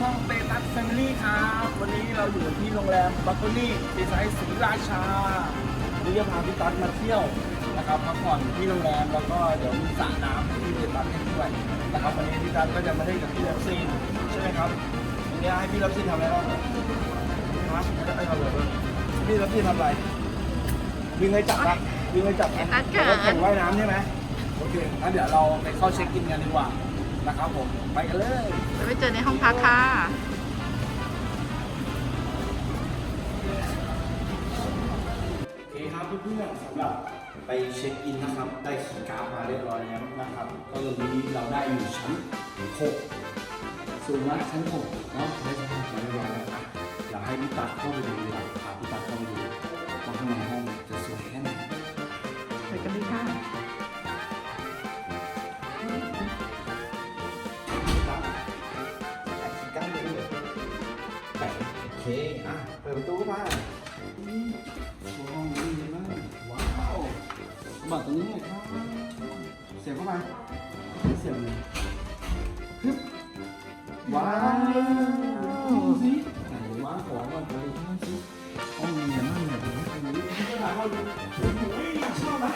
ช่องเตตัสแฟมิลี่ครับ วันนี้เราอยู่ที่โรงแรมบัคโคนี่ดีไซน์ศรีราชาวันนี้จะพาพี่ตั๊ดมาเที่ยวนะครับพักผ่อนที่โรงแรมแล้วก็เดี๋ยวมีสระน้ำที่เตตัสให้ด้วยนะครับวันนี้พี่ตั๊ดก็จะมาเล่นกับพี่เลิฟซีนใช่ไหมครับวันนี้ให้พี่เลิฟซีนทำอะไรบ้างครับจะให้ทำอะไรบ้างพี่เลิฟซีนทำอะไรวิ่งให้จับนะวิ่งให้จับนะตั๊ดเกิดแล้วแข่งว่ายน้ำใช่ไหมโอเคงั้นเดี๋ยวเราไปเข้าเช็คอินกันดีกว่า นะครับผมไปกันเลยไปเจอในห้องพักค่ะโอเคครับเพื่อนๆสำหรับไปเช็คอินนะครับ ได้ขีย์การ์ดมาเรียบร้อยแล้วนะครับ ก็ตรงนี้เราได้อยู่ชั้น6สูงมากชั้น6เนาะได้ชั้น6มาเรียบร้อยแล้วอะเดี๋ยวให้พี่ตั๊กเข้าไปดูดีกว่าพาพี่ตั๊กเข้าไปดู เค อะ เปิดประตูมาอืมห้องนี้ดีมากว้าวบัตรตรงนี้หน่อยครับเสียบเข้าไปเสียบเลยว้าวดูสิไหนว้าของก่อนไปดูสิห้องมีอะไรบ้างเนี่ยผมไม่เคยรู้พี่ก็ถามว่าดูโอ้ยชอบไหม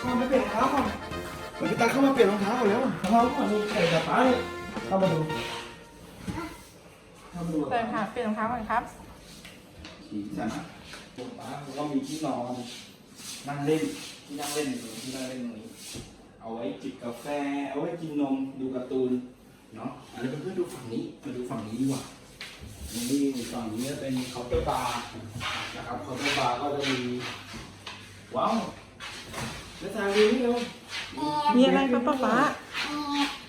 ชอบไหมเปลี่ยนรองเท้าก่อนเหมือนพี่ตาเข้ามาเปลี่ยนรองเท้าก่อนแล้วรองเท้าก่อนดูใส่กระเป๋ายเข้ามาดู เข้ามาดูเปิดค่ะเปลี่ยนรองเท้าก่อนครับสีสันนะปุ๊บป้าก็มีที่นอนนั่งเล่นที่นั่งเล่นตรงนี้ที่นั่งเล่นตรงนี้ เอาไว้จิบกาแฟ เอาไว้กินนมดูการ์ตูนเนาะอันนี้เพื่อนๆดูฝั่งนี้มาดูฝั่งนี้ดีกว่านี่ฝั่งนี้จะเป็นเคาน์เตอร์บาร์นะครับเคาน์เตอร์บาร์ก็จะมีว้าวแล้วทางดูนี่เร็วมีอะไรปะป๊าป๊า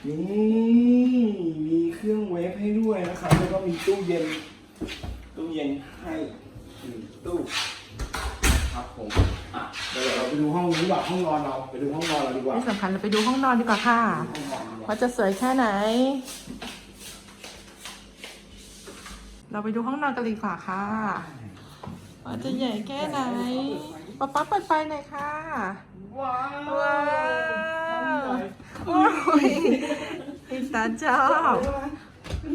นี่ ตู้เย็น ตู้เย็นให้หนึ่งตู้ครับผมอะเดี๋ยวเราไปดูห้องนี้ดีกว่าห้องนอนเราไปดูห้องนอนเราดีกว่าที่สำคัญเราไปดูห้องนอนดีกว่าค่ะห้องนอนดีกว่าว่าจะสวยแค่ไหน เราไปดูห้องนอนกันดีกว่าค่ะว่าจะใหญ่แค่ไหนป๊าป๊าเปิดไฟหน่อยค่ะว้าวว้าวโอ้ยพี่ตาชอบดู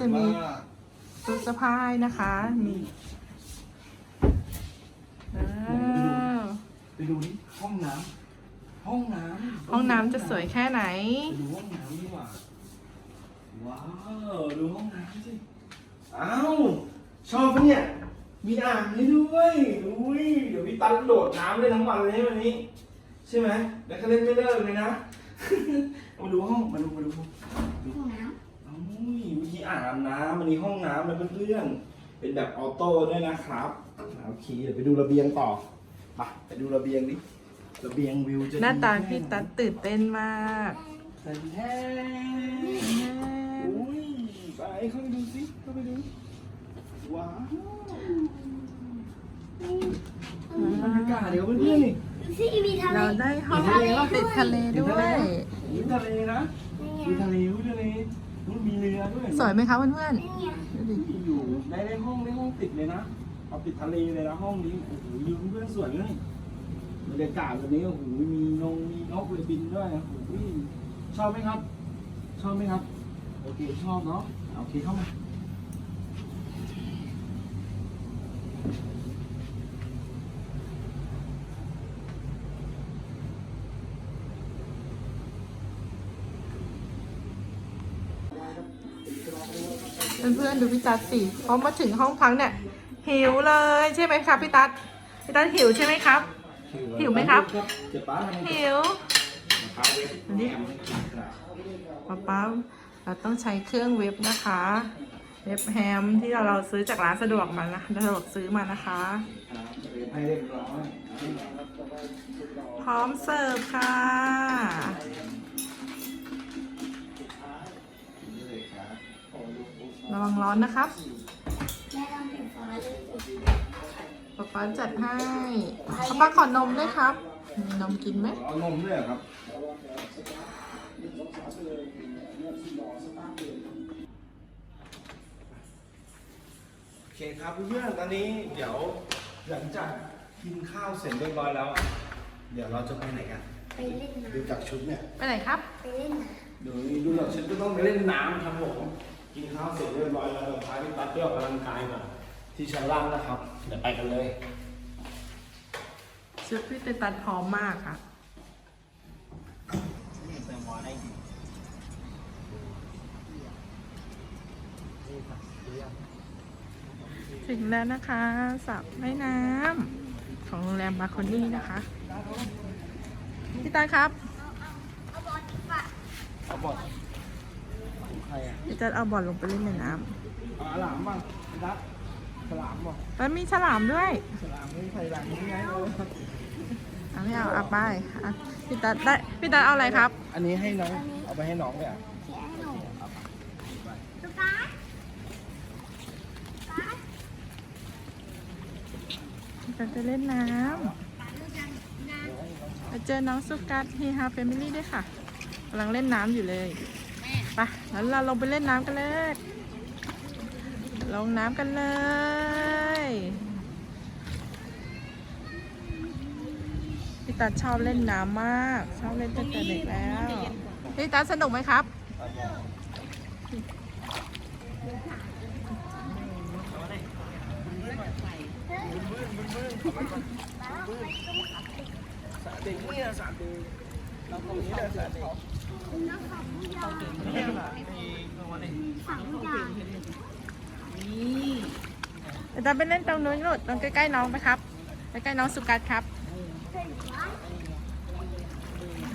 จะมีตู้เสื้าให้นะคะมีไปดูนี่ห้องน้ำห้องน้ำห้องน้ำจะสวยแค่ไหนดูห้องน้ำดีกว่าว้าวดูห้องน้ำสิอ้าวชอบปะเนี่ยมีอ่างให้ด้วยอุ้ยเดี๋ยวพี่ตันโดดน้ำได้ทั้งวันเลยวันนี้ ใช่ไหมแล้วก็เล่นไม่เลิกเลยนะ มาดูห้องมาดูมาดูดูอ้าวมีอ่างอาบน้ำมันมีห้องน้ำมันเพื่อนๆเป็นแบบออโต้ด้วยนะครับโอเคเดี๋ยวไปดูระเบียงต่อไปไปดูระเบียงดิระเบียงวิวจะหน้าตาดีพี่แค่ไตัดตื่นเต้นมากแทนแทนอุ้ยไปเข้าไปดูสิเข้าไปดูว้าวบรรยากาศเดี๋ยวเพื่อนๆนี่ พี่มีทะเลเราได้ห้องติดทะเลด้วย มีทะเลนะ มีทะเลมีทะเลนู่นมีเรือด้วยสวยไหมคะเพื่อนนี่ไงๆดูดิอยู่ได้ได้ห้องได้ห้องติดเลยนะ เอาติดทะเลเลยนะห้องนี้ โอ้โหอยู่เพื่อนๆสวยเลยบรรยากาศวันนี้ โอ้โห มีนง มีนกเลยบินด้วยโอ้โหชอบไหมครับ ชอบไหมครับ โอเค ชอบเนาะ โอเค เข้ามา เพื่อนๆดูพี่ตัดสิพอมาถึงห้องพักเนี่ยหิวเลยใช่ไหมครับพี่ตัดพี่ตัดหิวใช่ไหมครับ หิวไหมครับเจ็บป้าทำไมหิวป้าเวฟอันนี้ป๊าป๊าเราต้องใช้เครื่องเว็บนะคะ เว็บแฮมที่เราเราซื้อจากร้านสะดวกมานะสะดวกซื้อมานะคะให้เรียบร้อยพร้อมเสิร์ฟค่ะ ระวังร้อนนะครับแม่ต้องเป็นฟ้าเลยป๊าป๊าจัดให้ป๊าป๊าขอนมด้วยครับ มีนมกินไหมเอานมด้วยเหรอครับ โอเคครับเพื่อนๆตอนนี้เดี๋ยวหลังจากกินข้าวเสร็จเรียบร้อยแล้ว เดี๋ยวเราจะไปไหนกัน ไปเล่นน้ดูจากชุดเนี่ย ไปไหนครับำไปเล่นน้ดูนี่ดูจากชุดก็ต้องไปเล่นน้ำครับผม กินข้าวเสร็จเรียบร้อยแล้วเดี๋ยวพาพี่ตั๊ดไปออกกำลังกายก่อนที่ชั้นล่างนะครับ เดี๋ยวไปกันเลย ชุดพี่เตตันพร้อมมากค่ะถึงแล้วนะคะสระว่ายน้ำของโรงแรมบาโคนี่นะคะ พี่ตาครับ เอาบอล ใครอะพี่จะเอาบอลลงไปเล่นในน้เอาหลามบ้างพี่ตั๊ดฉลามบ่ำแล้วมีฉลามด้วยฉลามนี่ใครหลังนี่ไงเออเอาไม่เอาเอาไปอะพี่ตาได้พี่ตาเอาอะไรครับ อันนี้ให้น้องเอาไปให้น้องเนี่ยำแค่หนูลูกค้าพี่ตาจะเล่นน้ำมาเจอน้องสุกัสฮีฮาเฟมิลี่ด้วยค่ะกำลังเล่นน้ำอยู่เลย ไปแล้วเราลงไปเล่นน้ำกันเลย ลงน้ำกันเลยพี่ตาชอบเล่นน้ำมาก ชอบเล่นตั้งแต่เด็กแล้วพี่ตาสนุกไหมครับสาเด็กเนี่ยสาเด็กเราตรงนี้แหละสาเด็ก เนี่ยค่ะมีตัวนี้สั่งทุกอย่างพี่ตาไปเล่นตรงนู้นลูกตรงใกล้ๆน้องไหมครับ ใกล้ๆน้องสุกัสครับ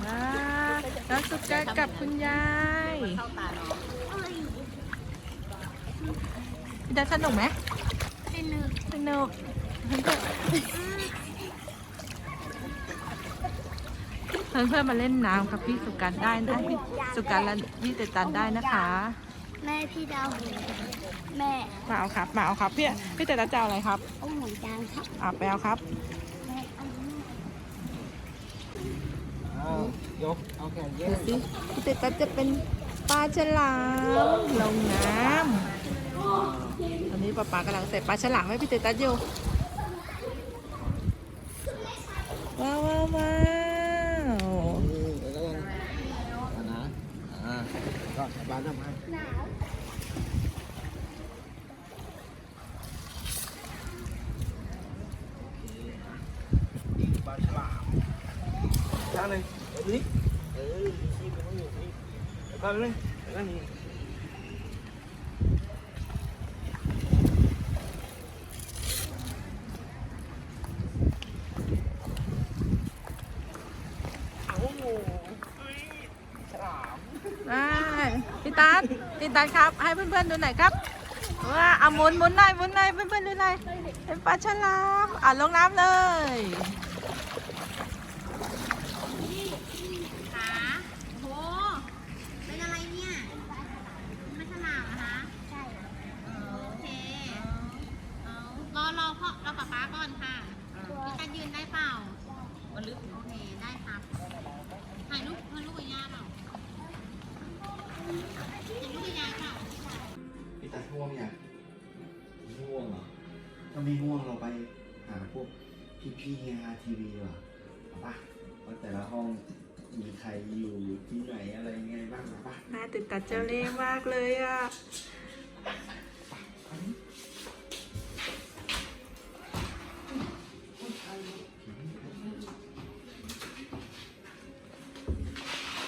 ว้าน้องสุกัสกับคุณยายเอ้ยพี่ตาสนุกไหมเป็นหนึ่งสนุก เพื่อนเพื่อนๆมาเล่นน้ำกับพี่สุกัสได้นะพี่สุกัสและพี่เตตันได้นะคะแม่พี่ดาวหูแม่มาเอาครับมาเอาครับพี่พี่เตตันจะเอาอะไรครับเอาหมูจานครับอ่าไปเอาครับแม่เอาหมูอ้าวยกเอาแขนแยดูกสิพี่เตตันจะเป็นปลาฉลามลงน้ำตอนนี้ป๊าป๊ากำลังใส่ปลาฉลามให้พี่เตตันอยู่ ว้าวว้าวว้าว แล้วก็อันนะอ่า ก็บ้านทำให้หนาวปลาฉลามจ้าเลยเอาดิเออชีพมันต้องอยู่นี่ไปเลยแล้วนี่ ได้ีตันพี่ตันครับ ให้เพื่อนๆดูหน่อยครับว่าเอาหมุนหมุนหน่อยหมุนหน่อยเพื่อนๆดูหน่อยเป็นปลาฉลามอะลงน้ำเลย ง่วงเราไปหาพวกพี่ๆเฮียทีวีว่ะเอาปะว่าแต่ละห้องมีใครอยู่ที่ไหนอะไรไงบ้างเอาปะแม่ติดตัดเจ้าเล่ห์มากเลยอะ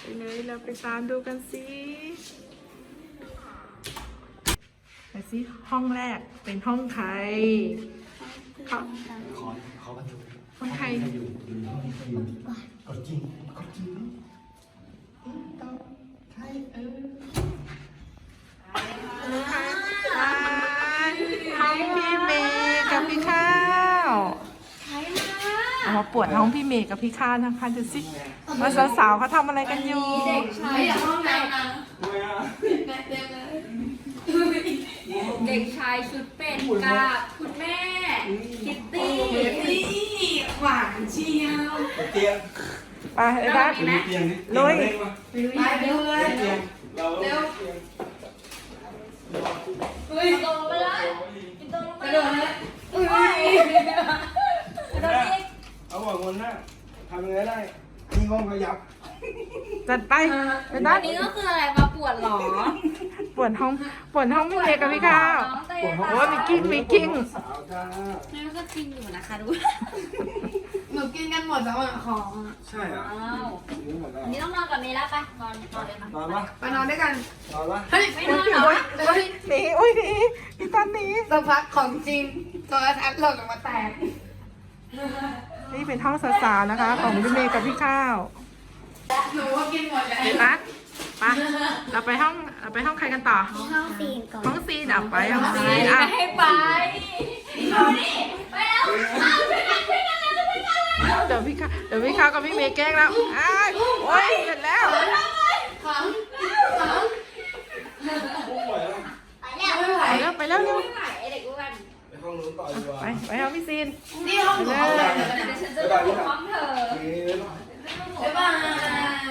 ไปเลยเราไปตามดูกันสิไปสิห้องแรกเป็นห้องใคร เขาขอขอกันดูห้องใครอยู่อยู่ห้องนี้ใครอยู่กดจริงกดจริงตอบใครเออห้องพี่เมย์กับพี่ข้าวเอามาปวดห้องพี่เมย์กับพี่ข้าวนะคะดูสิว่าสาวๆเขาทำอะไรกันอยู่ไม่อยากห้องน้ำนะ ทำไมอะ เด็กชายชุดเป็ดกับคุณแม่คิตตี้นี่หวานเชียวเตียงไปเลยนะดูเตียงนี่ลุยเตีงมาไปเร็วเลยเตียงเราเร็วตียงเฮ้ยโตไปเลยกระโดดเลยเฮ้ยกระโดดอีกเอาหัวงนหน้าทำยังไงได้นี่ห้องขยับ จัดไปไปตนัอดนนี้ก็คืออะไรมาปวดหรอปวดห้องปวดห้องพี่เมย์กับพี่ข้าวน้องเต้โอ้ยมีกิ้งมีกิ้งสาวจ้านี่ก็จริงอยู่นะคะดูหนูกินกันหมดแล้วอะของอะใช่เหรอว้าวนี่หมดแล้วอันนี้ต้องนอนกับเมย์แล้วไปนอนนอนเลยค่ะนอนปะไปนอนด้วยกัน นอนปะเฮ้ยไม่นอนเหรอเดี๋ยวหนีอุ้ยหนีพี่ตันหนีสักพักของจริงโทรทัศน์หล่นออกมาแตกนี่เป็นห้องสาวๆนะคะ ของพี่เมย์กับพี่ข้าว หนูว่ากินหมดแล้วนัดไปเราไปห้องเราไปห้องใครกันต่อ ห้องซีนก่อนห้องซีนอะไปห้องซีนไม่อะให้ไปเอาดิไปแล้วเอาไปกันไปกันแล้วไปกันแล้วเดี๋ยวพี่ข้าวเดี๋ยวพี่ข้าวกับพี่เมย์แกล้งแล้วอ้ายโอ้ยเสร็จแล้วของของอุ้มไหวแล้วไปแล้วไม่ไหวไปแล้วไปแล้วเร็วไม่ไหวไอ้เด็กอ้วนไปห้องนู้นต่อดีกว่าไปไปห้องพี่ซีนนี่ห้องหนูไปห้องเลไหนยเดี๋ยวฉันจะปกป้องเธอ เอ๊ะ บ๊ายบาย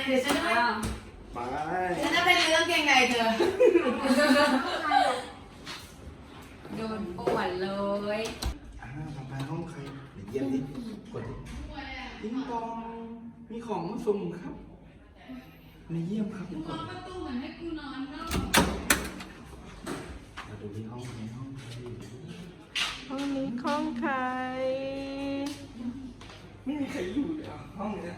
เดี๋ยวฉันจะไป อ้าว ไป ฉันจะไปเรื่องเกงในเธอ โดนปวดเลย อ่าต่อไปห้องใคร เดี๋ยวเยี่ยมดิกดดิทิ้งปอง มีของมาส่งครับมาเยี่ยมครับกดประตูเหมือนให้กูนอนเนาะมาดูที่ห้องใครห้องใครห้องนี้ห้องใคร ไม่มีใครอยู่เลยอะห้องเนี้ย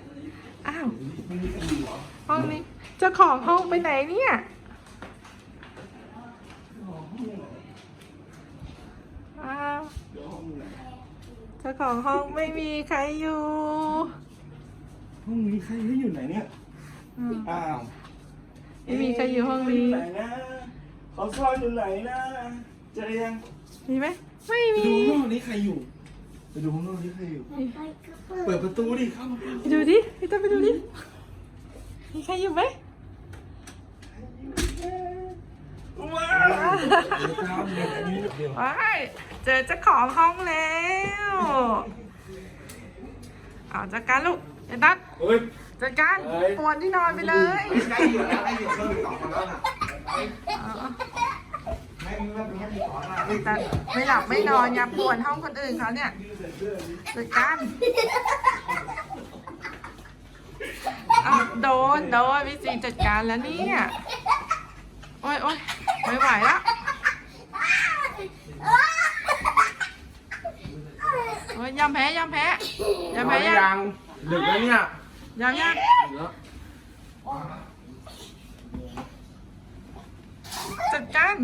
อ้าว ไม่มีใครอยู่เหรอห้องนี้เจ้าของห้องไปไหนเนี่ย อ๋อห้องไหน อ้าว เดี๋ยวห้องไหน เจ้าของห้องไม่มีใครอยู่ห้องนี้ใครไม่อยู่ไหนเนี่ยอืมอ้าวไม่มีใครอยู่ห้องนี้ ไหนนะเขาซ่อนอยู่ไหนนะเจอยังมีไหมไม่ไปมีดูข้างนอกนี่ใครอยู่ไปดูข้างนอกนี่ใครอยู่ไปก็เปิดเปิดประตูดิเข้ามา ไปดูดิพี่ต้นไปดูดิมีใครอยู่ไหม ว้าวตามเด็กอันนี้เดี๋ยวว้ายเจอเจ้าของห้องแล้วเอาจัดการลูกเอ็นดัตเฮ้ยจัดการเอ้ยปวนที่นอนไปเลยใกล้อยู่แล้วใกล้อยู่เพิ่มอีกสองคนแล้วน่ะเอาไม่ไม่ไม่ไม่ขอละเอ็นดัตไม่หลับไม่นอนอย่าปวนห้องคนอื่นเขาเนี่ยจัดการเอาโดนโดนพี่ซีจัดการแล้วเนี่ย โอ้ยโอ้ย ไม่ไหวแล้วโอ้ยยอมแพ้ยอมแพ้ยอมแพ้ยังยังดึกแล้วเนี่ยยังยังดึกแล้วจัดการ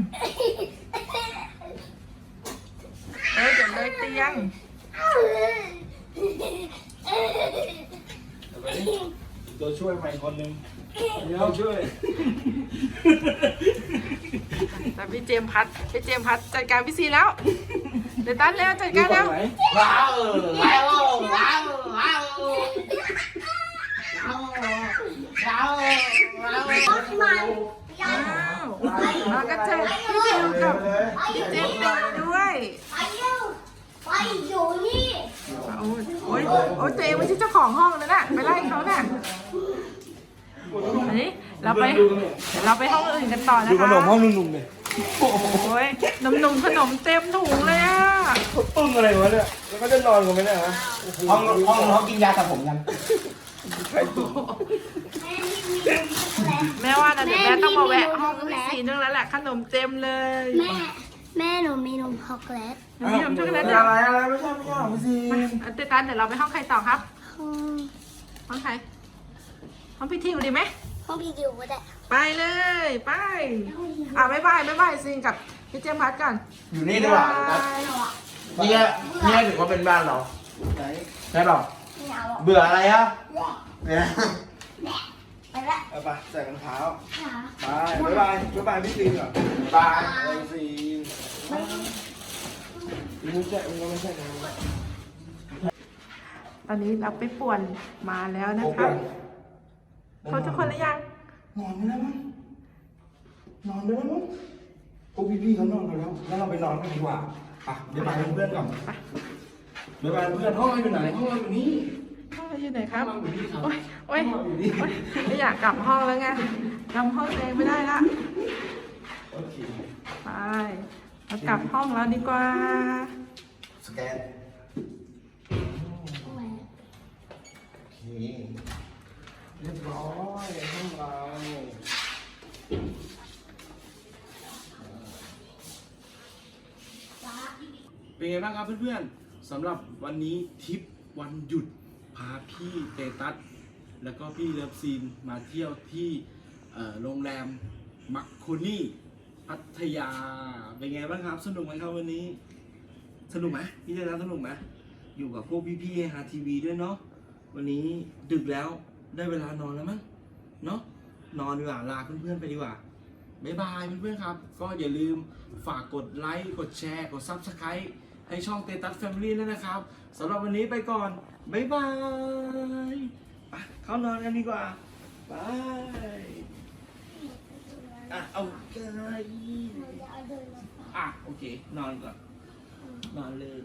เอ้ยเดี๋ยวเลยเตียงเอาไปดิตัวช่วยใหม่คนหนึ่งเดี๋ยวช่วย แต่พี่เจมพัดพี่เจมพัดจัดการพี่ซีแล้ว เดี๋ยวตันแล้วจัดการแล้ว ว้าวว้าวว้าวว้าวว้าวว้าวรถมันอ้าวเราก็เจอพี่ฟิวกับพี่เจมส์มาด้วยไปอยู่ไปยูนี่โอ้ยโอ้ยโอ้ยตัวเองไม่ใช่เจ้าของห้องนะน่ะไปไล่เขาน่ะอันนี้ เราไปเดี๋ยวเราไปห้องอื่นกันต่อนะคะดูขนมห้องนุ่มๆเลยโอ้ยนมนมขนมเต็มถุงเลยอะเขาปึ้งอะไรวะเนี่ยแล้วก็จะนอนกันไหมเนี่ยฮะห้องห้องเขากินยาสระผมกันใครตุ่มแม่ที่มีนมช็อกโกแลตแม่ว่านะเดี๋ยวแม่ต้องมาแวะห้องแม่พี่สีนึงแล้วแหละขนมเต็มเลยแม่แม่หนูมีนมช็อกโกแลตหนูมีขนมช็อกโกแลตอะเดี๋ยวไรอะไรไม่ใช่ไม่ใช่ไม่ใช่อันเตตันเดี๋ยวเราไปห้องใครต่อครับห้องห้องใครห้องพี่ทิวดีไหม ห้องพี่ดิวก็ได้ไปเลย ไป อะบ๊ายบายบ๊ายบายซีนกับพี่เจมส์พัดกันอยู่นี่ดีกว่าบ๊ายบายเนี่ยเนี่ยถือว่าเป็นบ้านเราไหนใช่เปล่าไม่เอาหรอกเบื่ออะไรอะเนี่ยไปละเอาไปใส่รองเท้าหาไปบ๊ายบายบ๊ายบายพี่ซีนก่อนบายบ๊ายบายซีนไม่ใช่ไม่ใช่นะตอนนี้เราไปป่วนมาแล้วนะคะ เขาทุกคนหรือยัง นอนไม่ได้มั้งนอนไม่ได้มั้งพวกพี่ๆเขานอนกันแล้วแล้วเราไปนอนกันดีกว่าอะบ๊ายบายเพื่อนๆก่อนบ๊ายบายเพื่อนห้องเราอยู่ไหนห้องเราอยู่นี่ ห้องเราอยู่ไหนครับ ห้องเราอยู่นี่ครับโอ้ยโอ้ยห้องเราอยู่นี่ โอ้ยไม่อยากกลับห้องแล้วไงจำห้องตัวเองไม่ได้ละ โอเคไปเรากลับห้องแล้วดีกว่า สแกนทำไมโอเค เรียบร้อยห้องเราเป็นไงบ้างครับเพื่อนๆสำหรับวันนี้ทริปวันหยุดพาพี่เตตัสแล้วก็พี่เลิฟซีนมาเที่ยวที่โรงแรมมักโคนี่พัทยา เป็นไงบ้างครับ สนุกไหมครับวันนี้ สนุกไหมพี่เตตัสสนุกไหมอยู่กับพวกพี่ๆฮาทีวีด้วยเนาะวันนี้ดึกแล้ว ได้เวลานอนแล้วมั้งเนาะนอนดีกว่าลาเพื่อนๆไปดีกว่าบ๊ายบายเพื่อนๆครับ ก็อย่าลืมฝากกดไลค์กดแชร์กด Subscribe ให้ช่องเตตัสแฟมิลี่ด้วยนะครับสำหรับวันนี้ไปก่อน บ๊ายบายไปเข้านอนกันดีกว่าบายอะเอาไกอะโอเค นอนก่อน นอนเลย